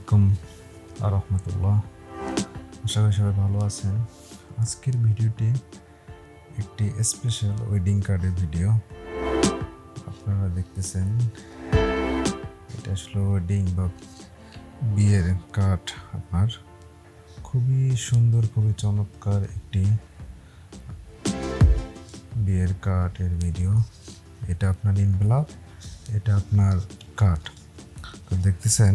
আলাইকুম রহমতুল্লাহ আশা করি সবাই ভালো আছেন। আজকের ভিডিওটি একটি স্পেশাল ওয়েডিং কার্ডের ভিডিও আপনারা দেখতেছেন, এটা আসলে ওয়েডিং বা বিয়ের কার্ড আপনার। খুবই সুন্দর, খুবই চমৎকার একটি বিয়ের কার্ডের ভিডিও এটা আপনার ইনভেলপ এটা আপনার কার্ড তো দেখতেছেন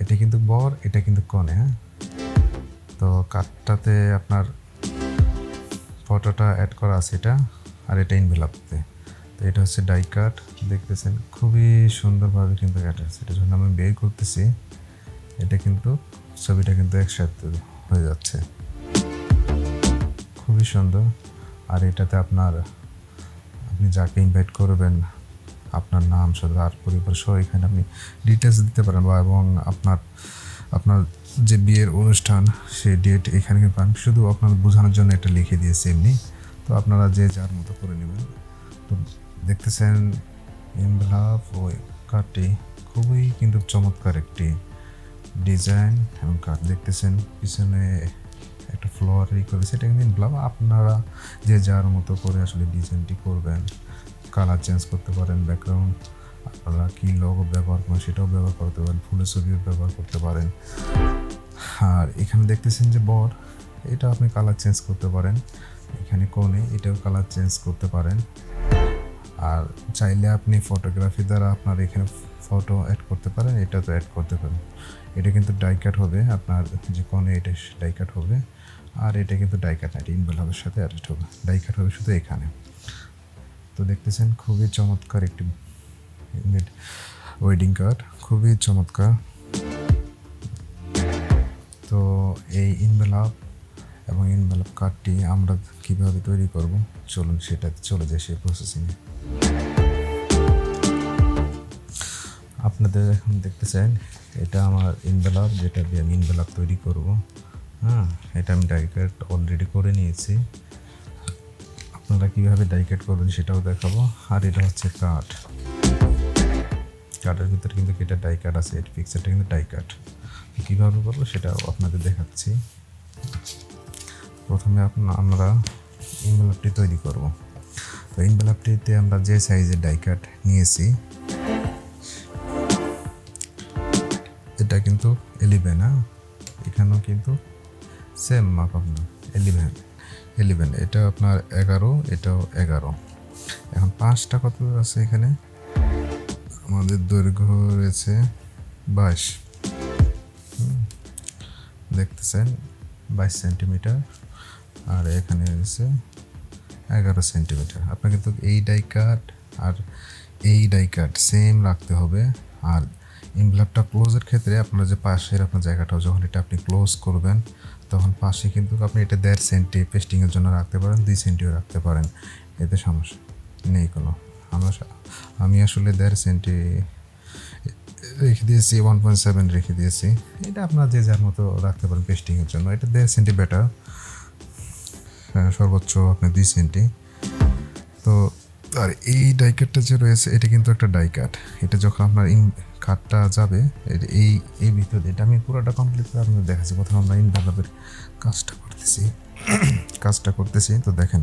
এটা কিন্তু বর, এটা কিন্তু কনে হ্যাঁ? তো কার্ডটাতে আপনার ফটোটা অ্যাড করা আছে এটা, আর এটা ইনভেলপতে তো এটা হচ্ছে ডাই কার্ড দেখতেছেন? খুবই সুন্দরভাবে কিন্তু অ্যাড আছে। এটা যখন আমি বের করতেছি, এটা কিন্তু ছবিটা কিন্তু একসাথে হয়ে যাচ্ছে। খুবই সুন্দর। আর এটাতে আপনার, আপনি যাকে ইনভাইট করবেন আপনার নাম আর পরিবার সহ এখানে আপনি ডিটেলস দিতে পারেন বা এবং আপনার আপনার যে বিয়ের অনুষ্ঠান সেই ডেট এখানে কিন্তু আমি শুধু আপনার বোঝানোর জন্য এটা লিখে দিয়েছি এমনি। তো আপনারা যে যার মতো করে নেবেন। তো দেখতেছেন, এনভেলাপ ও কার্ডটি খুবই কিন্তু চমৎকার একটি ডিজাইন এবং কার্ড দেখতেছেন, পিছনে একটা ফ্লোয়ার ই করেছে। এটা কিন্তু আপনারা যে যার মতো করে আসলে ডিজাইনটি করবেন কালার চেঞ্জ করতে পারেন ব্যাকগ্রাউন্ড আপনারা কী লোগো ব্যবহার করেন সেটাও ব্যবহার করতে পারেন, ফুলের ছবিও ব্যবহার করতে পারেন। আর এখানে দেখতেছেন যে বর, এটা আপনি কালার চেঞ্জ করতে পারেন। এখানে কোণে এটাও কালার চেঞ্জ করতে পারেন। আর চাইলে আপনি ফটোগ্রাফি দ্বারা আপনার এখানে ফটো অ্যাড করতে পারেন, এটা তো অ্যাড করতে পারেন। এটা কিন্তু ডাইকাট হবে, আপনার যে কোণে এটা ডাইকাট হবে। আর এটা কিন্তু ডাইকাট না এটা ইনভেলভের সাথে অ্যাটাচ হবে। ডাইকাট হবে শুধু এখানে। তো দেখতেছেন, খুবই চমৎকার একটি ওয়েডিং কার্ড খুবই চমৎকার। তো এই ইনভেলপ এবং ইনভেলপ কার্ডটি আমরা কীভাবে তৈরি করব? চলুন সেটা চলে যায় সেই প্রসেসিংয়ে আপনাদের এখন দেখতেছেন, এটা আমার ইনভেলপ যেটা দিয়ে আমি ইনভেলপ তৈরি করব। হ্যাঁ এটা আমি ডাইকাট অলরেডি করে নিয়েছি। আপনারা কীভাবে ডাইকাট করবেন সেটাও দেখাবো। আর এটা হচ্ছে কাঠ কাঠের ভিতরে কিন্তু এটা ডাই কাট আছে? এটি পিকচারটা কিন্তু ডাই কাট কীভাবে করব সেটাও আপনাদের দেখাচ্ছি। প্রথমে আপনার আমরা ইনভেলপটি তৈরি করব। তো ইনভেলপটিতে আমরা যে সাইজের ডাই কাট নিয়েছি, এটা কিন্তু এলিভেন হ্যাঁ? এখানেও কিন্তু সেম মাপ আপনার এলিভেন এলিভেন এটা আপনার এগারো, এটাও এগারো। এখন পাঁচটা কত আছে এখানে? আমাদের দৈর্ঘ্য রয়েছে বাইশ। দেখতেছেন, বাইশ সেন্টিমিটার। আর এখানে রয়েছে এগারো সেন্টিমিটার। আপনার কিন্তু এই ডাই কাট আর এই ডাই কাট সেম রাখতে হবে। আর ইনভেলপটা ক্লোজের ক্ষেত্রে আপনার যে পাশের আপনার জায়গাটা যখন এটা আপনি ক্লোজ করবেন তখন পাশে কিন্তু আপনি এটা দেড় সেন্টি পেস্টিংয়ের জন্য রাখতে পারেন, দুই সেন্টিও রাখতে পারেন। এতে সমস্যা নেই কোনো। আমরা আমি আসলে দেড় সেন্টি রেখে দিয়েছি ওয়ান পয়েন্ট সেভেন রেখে দিয়েছি। এটা আপনার যে যার মতো রাখতে পারেন পেস্টিংয়ের জন্য। এটা দেড় সেন্টি বেটার। সর্বোচ্চ আপনি দুই সেন্টি। তো আর এই ডাইকাটটা যে রয়েছে, এটা কিন্তু একটা ডাইকাট এটা যখন আপনার ইন কাটটা যাবে এই- এই ভিতরে এটা আমি পুরোটা কমপ্লিট করে আপনাদের দেখাচ্ছি। প্রথমে আমরা ইনভেলপের কাজটা করতেছি। কাজটা করতেছি, তো দেখেন।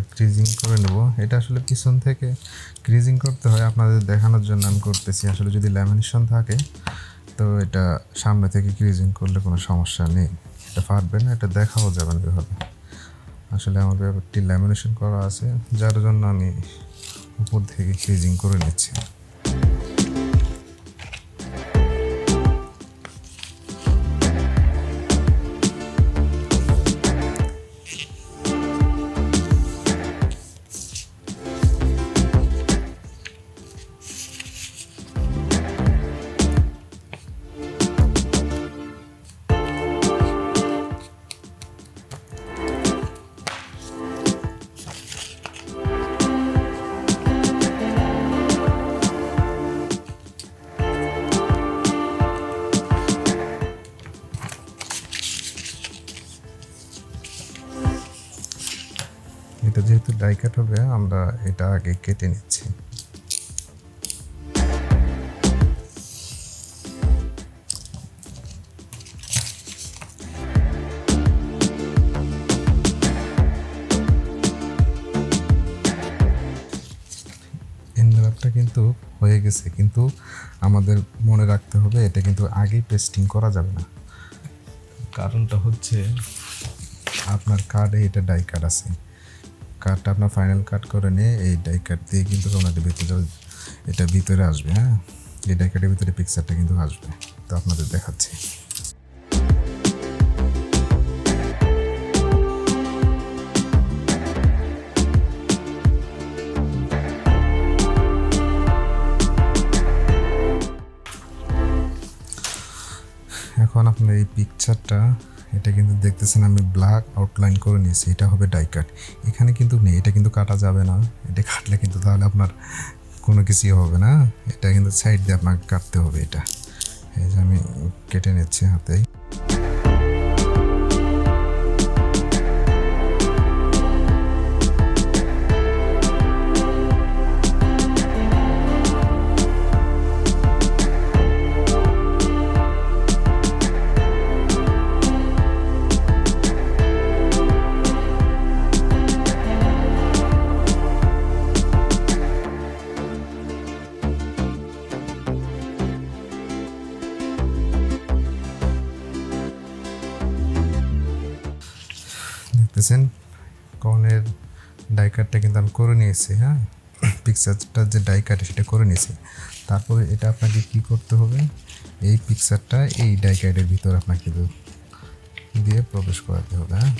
ক্রিজিং করে নেব। এটা আসলে পিছন থেকে ক্রিজিং করতে হয়, আপনাদের দেখানোর জন্য আমি করতেছি। আসলে যদি ল্যামিনেশন থাকে, তো এটা সামনে থেকে ক্রিজিং করলে কোনো সমস্যা নেই। এটা ফাটবে না, এটা দেখাও যাবে না এভাবে। আসলে আমার ব্যাপারটি ল্যামিনেশন করা আছে, যার জন্য আমি উপর থেকে ক্রিজিং করে নিচ্ছি। যেহেতু ডাই কাট হবে, আমরা এটা আগে কেটে নিচ্ছি। এনভেলপটা কিন্তু হয়ে গেছে, কিন্তু আমাদের মনে রাখতে হবে, এটা কিন্তু আগেই পেস্টিং করা যাবে না। কারণটা হচ্ছে আপনার কার্ডে এটা ডাই কার্ড আছে। কার্ডটা আপনার ফাইনাল কাট করে নিয়ে এই ডাই কার্ড দিয়ে কিন্তু আপনাদের ভিতরে এটা ভিতরে আসবে হ্যাঁ? এই ডাই কার্ডের ভিতরে পিকচারটা কিন্তু আসবে। তো আপনাদের দেখাচ্ছি। এখন আপনার এই পিকচারটা এটা কিন্তু দেখতেছেন আমি ব্ল্যাক আউটলাইন করে নিয়েছি, এটা হবে ডাই কাট এখানে কিন্তু নেই, এটা কিন্তু কাটা যাবে না। এটা কাটলে কিন্তু তাহলে আপনার কোনো কিছুই হবে না। এটা কিন্তু সাইড দিয়ে আপনাকে কাটতে হবে এটা। এই যে আমি কেটে নিচ্ছি হাতেই। দেখতেছেন কর্নের ডাই কাটটা কিন্তু আমি করে নিয়েছি হ্যাঁ? পিকচারটা যে ডাই কাটে সেটা করে নিয়েছি। তারপরে এটা আপনাকে কি করতে হবে? এই পিকচারটা এই ডাই কাটের ভিতর আপনাকে দিয়ে প্রবেশ করাতে হবে হ্যাঁ?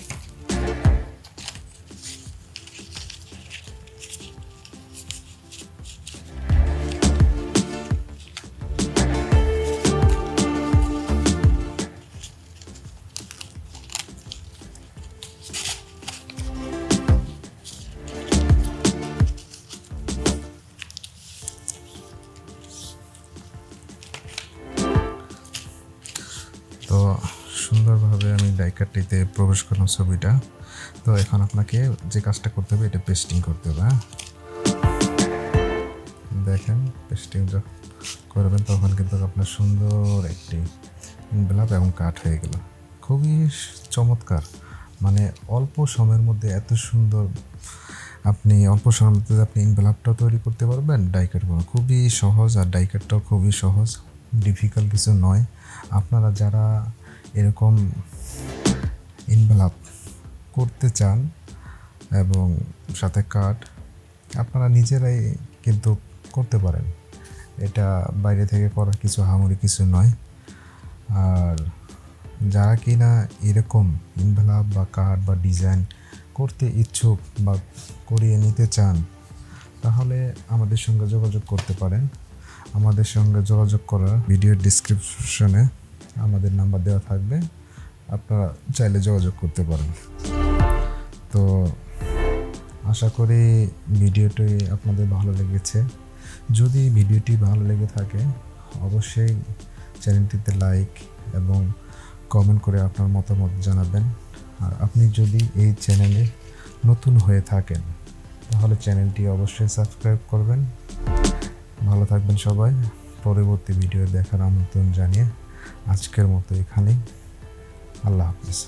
ডাইকারটিতে প্রবেশ করলাম ছবিটা। তো এখন আপনাকে যে কাজটা করতে হবে, এটা পেস্টিং করতে হবে হ্যাঁ? দেখেন পেস্টিং যখন করবেন, তখন কিন্তু আপনার সুন্দর একটি ইনভেলাপ এবং কাঠ হয়ে গেল। খুবই চমৎকার। মানে অল্প সময়ের মধ্যে এত সুন্দর আপনি, অল্প সময়ের মধ্যে আপনি ইনভেলাপটাও তৈরি করতে পারবেন ডাইকাট খুবই সহজ আর ডাইকাটটাও খুবই সহজ। ডিফিকাল্ট কিছু নয়। আপনারা যারা এরকম ইনভেলাপ করতে চান এবং সাথে কাঠ আপনারা নিজেরাই কিন্তু করতে পারেন। এটা বাইরে থেকে করার কিছু হামুরি কিছু নয়। আর যারা কি না এরকম ইনভেলাপ বা কার্ড বা ডিজাইন করতে ইচ্ছুক বা করিয়ে নিতে চান, তাহলে আমাদের সঙ্গে যোগাযোগ করতে পারেন। আমাদের সঙ্গে যোগাযোগ করার ভিডিও ডিসক্রিপশনে আমাদের নাম্বার দেওয়া থাকবে। আপনারা চাইলে যোগাযোগ করতে পারেন। তো আশা করি ভিডিওটি আপনাদের ভালো লেগেছে। যদি ভিডিওটি ভালো লেগে থাকে, অবশ্যই চ্যানেলটিতে লাইক এবং কমেন্ট করে আপনার মতামত জানাবেন। আর আপনি যদি এই চ্যানেলে নতুন হয়ে থাকেন, তাহলে চ্যানেলটি অবশ্যই সাবস্ক্রাইব করবেন। ভালো থাকবেন সবাই। পরবর্তী ভিডিও দেখার আমন্ত্রণ জানিয়ে আজকের মতো এখানেই। আল্লাহ হাফিজ।